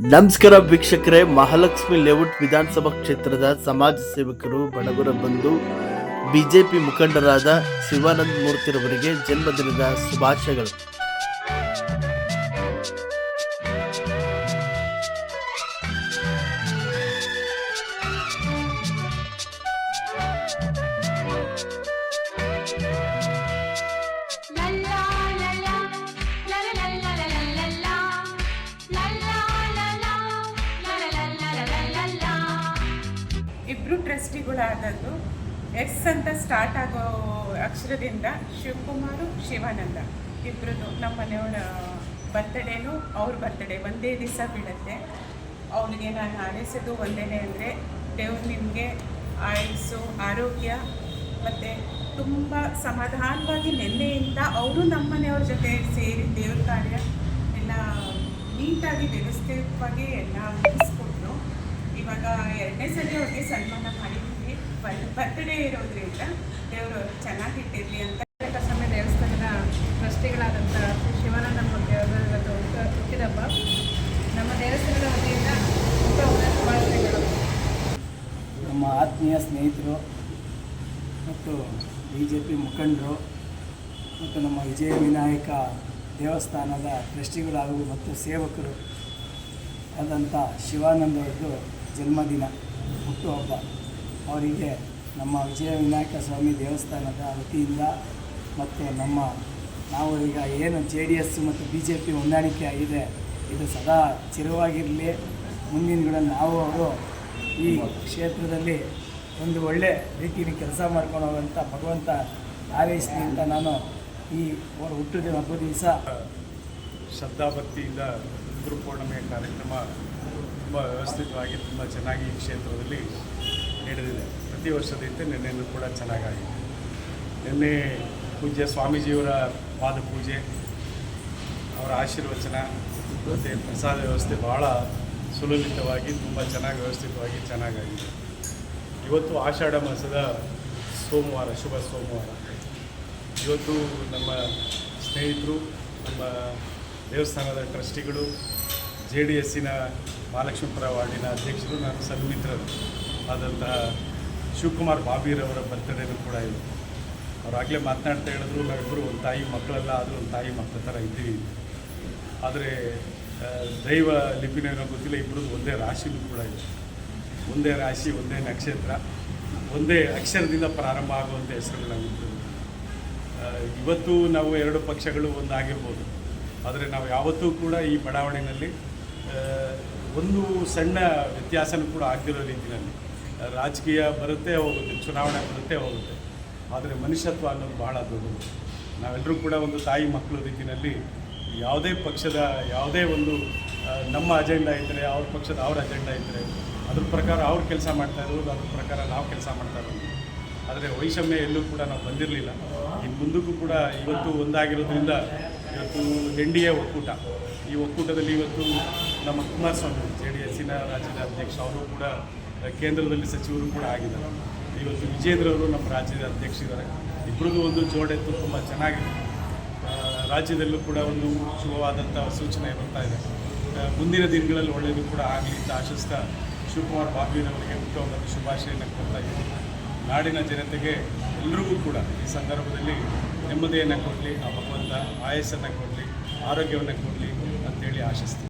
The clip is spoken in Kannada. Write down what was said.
ನಮಸ್ಕಾರ ವೀಕ್ಷಕರೇ, ಮಹಾಲಕ್ಷ್ಮಿ ಲೇಔಟ್ ವಿಧಾನಸಭಾ ಕ್ಷೇತ್ರದ ಸಮಾಜ ಸೇವಕರು ಬಡಗುರ ಬಂಧು, ಬಿಜೆಪಿ ಮುಖಂಡರಾದ ಶಿವಾನಂದ ಮೂರ್ತಿರವರಿಗೆ ಜನ್ಮದಿನದ ಶುಭಾಶಯಗಳು. ಇಬ್ಬರು ಟ್ರಸ್ಟಿಗಳಾದದ್ದು ಎಸ್ ಅಂತ ಸ್ಟಾರ್ಟ್ ಆಗೋ ಅಕ್ಷರದಿಂದ ಶಿವಕುಮಾರು, ಶಿವಾನಂದ. ಇಬ್ಬರದ್ದು ನಮ್ಮ ಮನೆಯವರ ಬರ್ತಡೇನು ಅವ್ರ ಬರ್ತಡೇ ಒಂದೇ ದಿವಸ ಬೀಳುತ್ತೆ. ಅವನಿಗೆ ನಾನು ಹಾರೈಸೋದು ಒಂದೇನೆ ಅಂದರೆ ದೇವ್ರು ನಿಮಗೆ ಆಯಸ್ಸು, ಆರೋಗ್ಯ ಮತ್ತು ತುಂಬ ಸಮಾಧಾನವಾಗಿ ನೆನ್ನೆಯಿಂದ ಅವರು ನಮ್ಮ ಮನೆಯವ್ರ ಜೊತೆ ಸೇರಿ ದೇವ್ರ ಕಾರ್ಯ ಎಲ್ಲ ನೀಟಾಗಿ ವ್ಯವಸ್ಥಿತವಾಗಿ ಎಲ್ಲ ಮುಗಿಸ್ಕೊಟ್ರು ಇವಾಗ ಎರಡನೇ ಸಲ ಅವ್ರಿಗೆ ಸನ್ಮಾನ ಮಾಡಿದ್ವಿ. ಬರ್ತ್ಡೇ ಇರೋದ್ರಿಂದ ದೇವರು ಚೆನ್ನಾಗಿಟ್ಟಿರಲಿ ಅಂತ. ಕಸಮೆ ದೇವಸ್ಥಾನದ ಟ್ರಸ್ಟಿಗಳಾದಂಥ ಶ್ರೀ ಶಿವಾನಂದ ಮೂರ್ತಿ ಅವರ ಇವತ್ತು ಹುಟ್ಟಿದಬ್ಬ. ನಮ್ಮ ದೇವಸ್ಥಾನದ ವತಿಯಿಂದ ಶುಭಾಶಯಗಳು. ನಮ್ಮ ಆತ್ಮೀಯ ಸ್ನೇಹಿತರು ಮತ್ತು ಬಿ ಜೆ ಪಿ ಮುಖಂಡರು ಮತ್ತು ನಮ್ಮ ವಿಜಯ ವಿನಾಯಕ ದೇವಸ್ಥಾನದ ಟ್ರಸ್ಟಿಗಳು ಹಾಗೂ ಮತ್ತು ಸೇವಕರು ಆದಂಥ ಶಿವಾನಂದ ಅವ್ರದ್ದು ಜನ್ಮದಿನ. ಹುಟ್ಟುಹಬ್ಬ ಅವರಿಗೆ ನಮ್ಮ ವಿಜಯ ವಿನಾಯಕ ಸ್ವಾಮಿ ದೇವಸ್ಥಾನದ ವತಿಯಿಂದ ಮತ್ತು ನಮ್ಮ ನಾವು ಈಗ ಏನು ಜೆ ಡಿ ಎಸ್ ಮತ್ತು ಬಿ ಜೆ ಪಿ ಹೊಂದಾಣಿಕೆ ಆಗಿದೆ, ಇದು ಸದಾ ಚಿರವಾಗಿರಲಿ. ಮುಂದಿನ ಗಿಡ ನಾವು ಅವರು ಈ ಕ್ಷೇತ್ರದಲ್ಲಿ ಒಂದು ಒಳ್ಳೆ ರೀತಿಯಲ್ಲಿ ಕೆಲಸ ಮಾಡ್ಕೊಂಡು ಹೋಗುವಂಥ ಭಗವಂತ ಹಾರೈಸಲಿ ಅಂತ ನಾನು ಈ ಅವರ ಹುಟ್ಟಿದ ಹಬ್ಬದ ದಿವಸ ಶ್ರದ್ಧಾಭಕ್ತಿಯಿಂದ ಗುರುಪೂರ್ಣಿಮೆ ಕಾರ್ಯಕ್ರಮ ತುಂಬ ವ್ಯವಸ್ಥಿತವಾಗಿ, ತುಂಬ ಚೆನ್ನಾಗಿ ಈ ಕ್ಷೇತ್ರದಲ್ಲಿ ನಡೆದಿದೆ. ಪ್ರತಿ ವರ್ಷದಂತೆ ನಿನ್ನೆಯೂ ಕೂಡ ಚೆನ್ನಾಗಾಗಿದೆ. ನಿನ್ನೆ ಪೂಜ್ಯ ಸ್ವಾಮೀಜಿಯವರ ಪಾದ ಪೂಜೆ, ಅವರ ಆಶೀರ್ವಚನ ಮತ್ತು ಪ್ರಸಾದ ವ್ಯವಸ್ಥೆ ಭಾಳ ಸುಲಲಿತವಾಗಿ, ತುಂಬ ಚೆನ್ನಾಗಿ ವ್ಯವಸ್ಥಿತವಾಗಿ ಚೆನ್ನಾಗಾಗಿದೆ. ಇವತ್ತು ಆಷಾಢ ಮಾಸದ ಸೋಮವಾರ, ಶುಭ ಸೋಮವಾರ. ಇವತ್ತು ನಮ್ಮ ಸ್ನೇಹಿತರು, ನಮ್ಮ ದೇವಸ್ಥಾನದ ಟ್ರಸ್ಟಿಗಳು ಜೆ ಡಿ ಎಸ್ಸಿನ ಮಹಾಲಕ್ಷ್ಮೀಪುರ ವಾರ್ಡಿನ ಅಧ್ಯಕ್ಷರು ನನ್ನ ಸನ್ಮಿತ್ರರು ಆದಂತಹ ಶಿವಕುಮಾರ್ ಬಾಬೀರವರ ಬರ್ತಡೇನೂ ಕೂಡ ಇದೆ. ಅವರಾಗಲೇ ಮಾತನಾಡ್ತಾ ಹೇಳಿದ್ರು ನಾವಿಬ್ಬರು ಒಂದು ತಾಯಿ ಮಕ್ಕಳೆಲ್ಲ, ಆದರೂ ಒಂದು ತಾಯಿ ಮಕ್ಕಳ ಥರ ಇದ್ದೀವಿ. ಆದರೆ ದೈವ ಲಿಪಿನೇನೋ ಗೊತ್ತಿಲ್ಲ ಇಬ್ಬರದ್ದು ಒಂದೇ ರಾಶಿನೂ ಕೂಡ ಇದೆ. ಒಂದೇ ರಾಶಿ, ಒಂದೇ ನಕ್ಷತ್ರ, ಒಂದೇ ಅಕ್ಷರದಿಂದ ಪ್ರಾರಂಭ ಆಗುವಂಥ ಹೆಸರುಗಳು ನಾವಿಬ್ಬರು ಇವತ್ತು ನಾವು ಎರಡು ಪಕ್ಷಗಳು ಒಂದಾಗಿರ್ಬೋದು. ಆದರೆ ನಾವು ಯಾವತ್ತೂ ಕೂಡ ಈ ಬಡಾವಣೆಯಲ್ಲಿ ಒಂದು ಸಣ್ಣ ವ್ಯತ್ಯಾಸನೂ ಕೂಡ ಆಗಿರೋ ರೀತಿಯಲ್ಲಿ ರಾಜಕೀಯ ಬರುತ್ತೆ, ಹೋಗುತ್ತೆ, ಚುನಾವಣೆ ಬರುತ್ತೆ, ಹೋಗುತ್ತೆ. ಆದರೆ ಮನುಷ್ಯತ್ವ ಅನ್ನೋದು ಬಹಳ ದೊಡ್ಡದು. ನಾವೆಲ್ಲರೂ ಕೂಡ ಒಂದು ತಾಯಿ ಮಕ್ಕಳ ರೀತಿಯಲ್ಲಿ ಯಾವುದೇ ಪಕ್ಷದ ಯಾವುದೇ ಒಂದು ನಮ್ಮ ಅಜೆಂಡಾ ಇದ್ದರೆ ಅವ್ರ ಪಕ್ಷದ ಅವ್ರ ಅಜೆಂಡಾ ಇದ್ದರೆ ಅದ್ರ ಪ್ರಕಾರ ಅವ್ರು ಕೆಲಸ ಮಾಡ್ತಾ ಇರೋದು, ಅದ್ರ ಪ್ರಕಾರ ನಾವು ಕೆಲಸ ಮಾಡ್ತಾ ಇರೋದು. ಆದರೆ ವೈಷಮ್ಯ ಎಲ್ಲೂ ಕೂಡ ನಾವು ಬಂದಿರಲಿಲ್ಲ. ಇನ್ನು ಮುಂದಕ್ಕೂ ಕೂಡ ಇವತ್ತು ಒಂದಾಗಿರೋದ್ರಿಂದ ಇವತ್ತು ಎನ್ ಡಿ ಎ ಒಕ್ಕೂಟ. ಈ ಒಕ್ಕೂಟದಲ್ಲಿ ಇವತ್ತು ನಮ್ಮ ಕುಮಾರಸ್ವಾಮಿ ಜೆ ಡಿ ಎಸ್ಸಿನ ರಾಜ್ಯದ ಅಧ್ಯಕ್ಷ, ಅವರು ಕೂಡ ಕೇಂದ್ರದಲ್ಲಿ ಸಚಿವರು ಕೂಡ ಆಗಿದ್ದಾರೆ. ಇವತ್ತು ವಿಜೇಂದ್ರ ಅವರು ನಮ್ಮ ರಾಜ್ಯದ ಅಧ್ಯಕ್ಷರಿದ್ದಾರೆ ಇಬ್ಬರದ್ದು ಒಂದು ಜೋಡೆತ್ತು ತುಂಬ ಚೆನ್ನಾಗಿದೆ. ರಾಜ್ಯದಲ್ಲೂ ಕೂಡ ಒಂದು ಶುಭವಾದಂಥ ಸೂಚನೆ ಬರ್ತಾ ಇದೆ. ಮುಂದಿನ ದಿನಗಳಲ್ಲಿ ಒಳ್ಳೆಯದು ಕೂಡ ಆಗಲಿ ಅಂತ ಆಶಿಸ್ತಾ ಶಿವಕುಮಾರ್ ಬಾಬೀರವರಿಗೆ ಹುಟ್ಟುಹಬ್ಬದ ಶುಭಾಶಯನ ಕೊಡ್ತಾ ಇದ್ದೀನಿ. ನಾಡಿನ ಜನತೆಗೆ ಎಲ್ರಿಗೂ ಕೂಡ ಈ ಸಂದರ್ಭದಲ್ಲಿ ನೆಮ್ಮದಿಯನ್ನು ಕೊಡಲಿ, ಆ ಭಗವಂತ ಆಯಸ್ಸನ್ನು ಕೊಡಲಿ, ಆರೋಗ್ಯವನ್ನು ಕೊಡಲಿ ಅಂತೇಳಿ ಆಶಿಸ್ತೀನಿ.